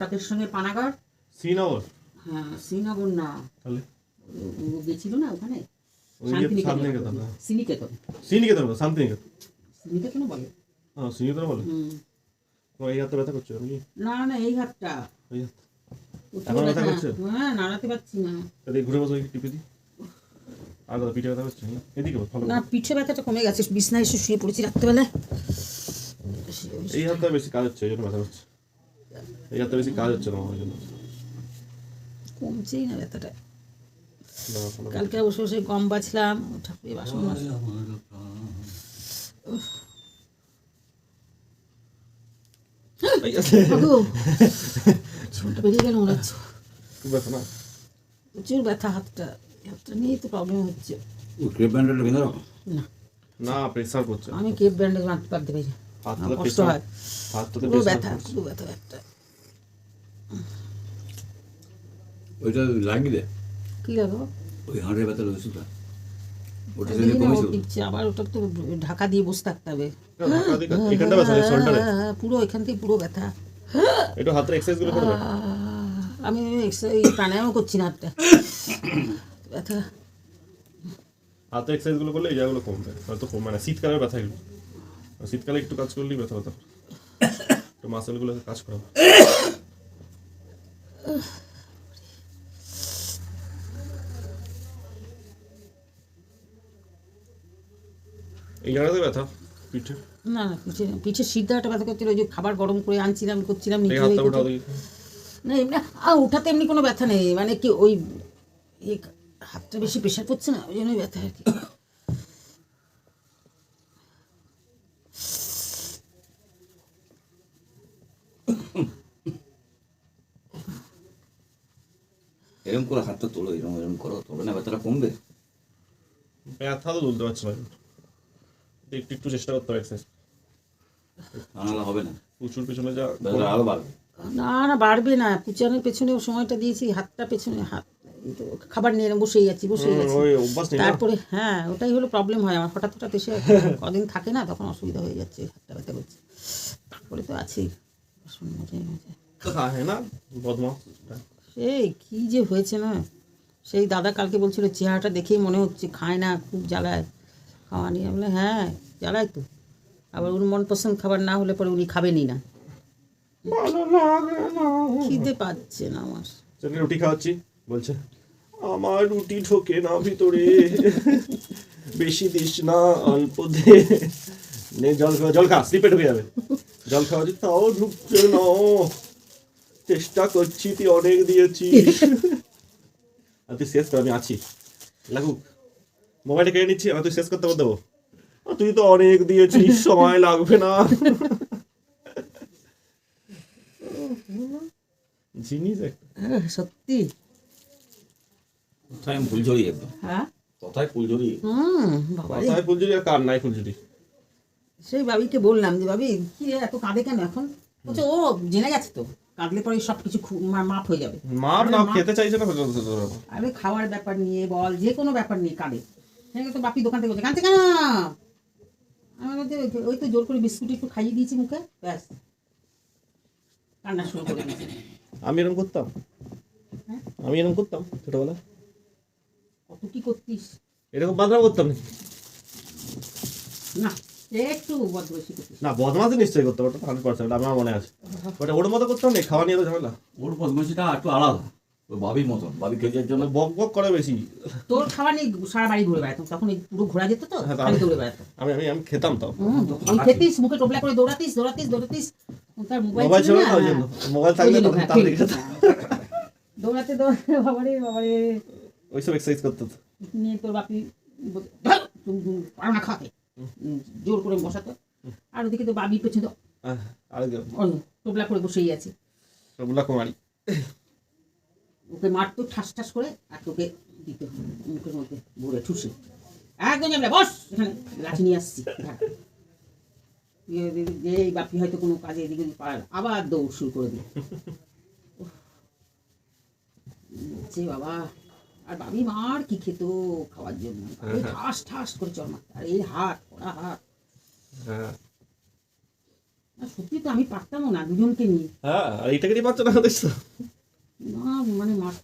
তাদের সঙ্গে পানাগড়? শ্রীনগর। হ্যাঁ শ্রীনগর না। তাহলে? ও- গেছিল না ওখানে? শান্তিনিকেতন। হ্যাঁ। সিনিকেতন শ্রীনিকেতন বলো, শান্তিনিকেতন। সিনিকেতন বলে? হ্যাঁ শ্রীনিকেতন বলে? তোমার এই হাতটা ব্যথা করছে নাকি? না না এই হাতটা। এই হাত এখন ব্যথা। করছে? হ্যাঁ নাড়াতে পারছি না। তাহলে ঘুরে বসো একটু টিপে দিই। আর পিঠে ব্যথা করছে এদিকে ভালো না পিঠে ব্যথাটা কমে গেছে। বিছনায় এসে শুয়ে পড়েছি রাত্রেবেলায়। এই হাতটা বেশি কাজ হচ্ছে এই জন্য ব্যথা করছে। এই হাতটা বেশি কাজ হচ্ছে না আমার জন্য কমছেই না ব্যথাটা দাঁড়াও, ভালো করে। কালকে বসে বসে গম বাছলাম ঠাকুরের বাসন মাজ- এই, আগো, চুলটা বেরিয়ে গেল মনে হচ্ছে। খুব ব্যথা না? প্রচুর ব্যথা হাতটা। এই হাতটা নিয়েই তো প্রবলেম হচ্ছে। ক্রেপ ব্যান্ডেডটা বেঁধে রাখো না। না প্রেসার করছে। আমি কেপ ব্যান্ডেজ মারতে পারতে পারি না। হাতটাতে আমার কষ্ট হয়। পুরো ব্যথা পুরো ব্যথা একটা। ওইটা লাগিয়ে কি লাগো ওই হাঁড়ের ব্যথার ওষুধটা। ওটা দেখি সেদিন না ও কমেছিল টিপছে আবার ওটা তো ঢাকা দিয়ে বসে থাকতে হবে। এখানটা ব্যথা শোল্ডারে? হ্যাঁ, পুরো এখান থেকে পুরো ব্যথা। একটু হাতের এক্সারসাইজগুলো করবে আমি এই প্রাণায়ামও করছি না হাতটা। ব্যথা। হাতের এক্সারসাইজগুলো করলে এই জায়গাগুলো কমবে। হয়তো কম মানে শীতকালের ব্যথা শীতকালে একটু কাজ করলেই ব্যথা ব্যথা একটু মাসেলগুলো কাজ করাবে এই জায়গাতে ব্যথা? পিঠে? না না পিঠে পিঠে সিদ্ধাটা ব্যথা করছিল ওই যে খাবার গরম করে আনছিলাম করছিলাম নিচে না এমনি আ ওঠাতে এমনি কোনো ব্যথা নেই। মানে কি ওই হাতটা বেশি প্রেশার পড়ছে না? ওই জন্যই ব্যথা আর কি। এরকম করে হাতটা তোলো এরকম এরকম করো তবে না ব্যথাটা কমবে ব্যথা তো তুলতে পারছি না একটু একটু চেষ্টা করতে হবে এক্সারসাইজ হবে না প্রচুর পেছনে যা আরও বাড়বে না না বাড়বে না কুচানোর পেছনে সময়টা দিয়েছি হাতটা পেছনে হাত তো খাবার নিয়ে বসেই যাচ্ছি বসেই অভ্যাস তারপরে হ্যাঁ ওটাই হলো প্রবলেম হয় আমার হঠাৎ হঠাৎ এসে কদিন থাকে না তখন অসুবিধা হয়ে যাচ্ছে হাতটা ব্যথা করছে তারপরে তো আছেই বাসন মাজে মাজে খায় না বদমাস সেই কি যে হয়েছে না? সেই দাদা কালকে বলছিল চেহারাটা দেখেই মনে হচ্ছে খায় না খুব জ্বালায়। খাওয়া নিয়ে। বলে হ্যাঁ জ্বালায় তো। আবার ওর মন পছন্দ খাবার না হলে পরে উনি খাবেনই না। খিদে পাচ্ছে না আমার। রুটি খাওয়াচ্ছি বলছে। আমার রুটি ঢোকে না ভিতরে। বেশি দিস না অল্প দে। নে জল খাওয়া জল খা স্লিপে ঢুকে যাবে। জল খাওয়াচ্ছি তাও ঢুকছে না। চেষ্টা করছি তুই অনেক দিয়েছিস। আর তুই শেষ কর আমি আছি। লাগুক মোবাইলটা কেড়ে নিচ্ছি আমি তুই শেষ করতে দেবো তুই তো অনেক দিয়েছিস সময় লাগবে না। জিনিস একটা সত্যি। কোথায় আমি ফুলঝড়ি একদম? হ্যাঁ? কোথায় ফুলঝড়ি হুম রে। ফুলঝুরি আর কার নাই ফুলঝুরি? সেই বাবিকে বললাম যে বাবি কি এত কাঁদে কেন এখন? বলছে ও জেনে গেছে তো। কাঁদলে পরে সব কিছু মাপ হয়ে যাবে। মাপ না খেতে চাইছে না আরে খাওয়ার ব্যাপার নিয়ে বল যে কোনো ব্যাপার নিয়ে কাঁদে। সেখানে তো বাপি দোকান থেকে বলছে কাঁদছে কেন? আমি বলছি "ওই- তো জোর করে বিস্কুট একটু খাইয়ে দিয়েছি মুখে ব্যাস। কান্না শুরু করে আমি এরকম করতাম। হ্যাঁ? আমি এরকম করতাম ছোটবেলা কত কি করতিস? এরকম বাদরাম করতাম না না। একটু না বদমাসি নিশ্চয়ই করতাম ওটা হান্ড্রেড পার্সেন্ট আমার মনে আছে। ওটা ওর মতো করতাম না খাওয়া নিয়ে তো ঝামেলা। ওর বদমাশিটা একটু আলাদা ওই মতন ভাবি খেজের জন্য। বক বক করে বেশি। তোর খাবার নিয়ে সারা বাড়ি ঘুরে বেড়াতাম তখন পুরো ঘোরা যেত তো হ্যাঁ, দৌড়ে বেড়াতাম আমি আমি আমি খেতাম হুম, খেতিস মুখে টোপলা করে দৌড়াতিস দৌড়াতিস দৌড়াতিস তার মোবাইল ছিল না? থাকলে তখন দৌড়াতে দৌড়াতে বাবারে বাবারে। ওইসব এক্সারসাইজ করতে নিয়ে তোর বাপি বলতো, "ধ্যাৎ, তুমি তুমি পারো না জোর করে বসাতো। আর ওদিকে তো বাবি পেছনে টোপলা করে বসেই আছে। রবুল্লা কুমারী। ওকে মারতো ঠাস ঠাস করে আর তোকে দিতে মুখের মধ্যে ভরে ঠুসে। একদম যাবে বস এখানে লাঠি নিয়ে আসছি। দাঁড়া। দিয়ে দিয়ে- দিয়ে এই বাপি হয়তো কোনো কাজে এদিকে ওদিকে আবার দৌড় শুরু করে দিল। যে বাবা। আর বাবি মার কি খেত খাওয়ার জন্য? ঠাস ঠাস করে চল মারতে। আর এই হাত পড়া হাত। হ্যাঁ। সত্যি তো আমি পারতামও না দুজনকে নিয়ে। হ্যাঁ আর এটাকে না না মানে মার